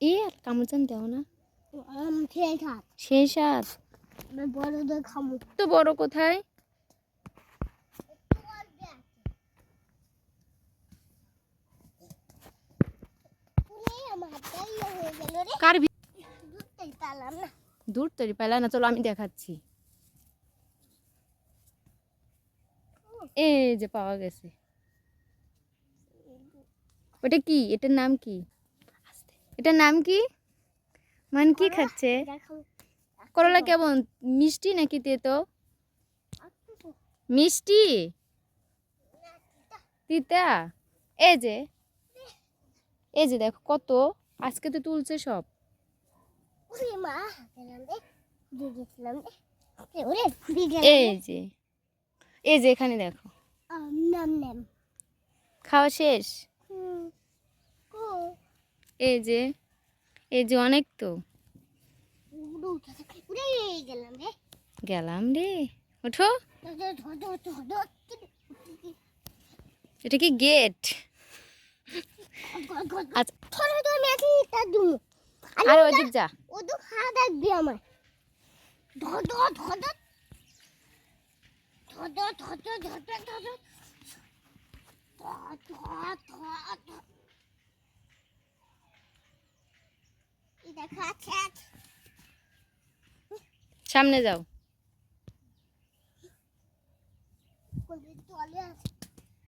এ আর কামড় দেও না। সেই সাত বড়দের খামু। তো বড় কোথায়? কার পালাম দূর তৈরি পেলা না চলো আমি দেখাচ্ছি। এই যে পাওয়া গেছে। ওটা কি? এটার নাম কি? এটার নাম কি? মান কি খাচ্ছে? করলা কেমন? মিষ্টি নাকি তেতো? মিষ্টি? তিতা? এই যে। এই যে দেখো কত। আজকে তো তুলছে সব। এ এই যে। এই যে এখানে দেখো। খাওয়া শেষ? এই যে এই যে অনেক তো গেলাম রে গেলাম রে ওঠো এটা কি গেট আচ্ছা আর ওদিক যা ও তো খাওয়া দেখবি আমার ধর ধর ধর ধর ধর ধর ধর ধর ধর ধর ধর সামনে যাও।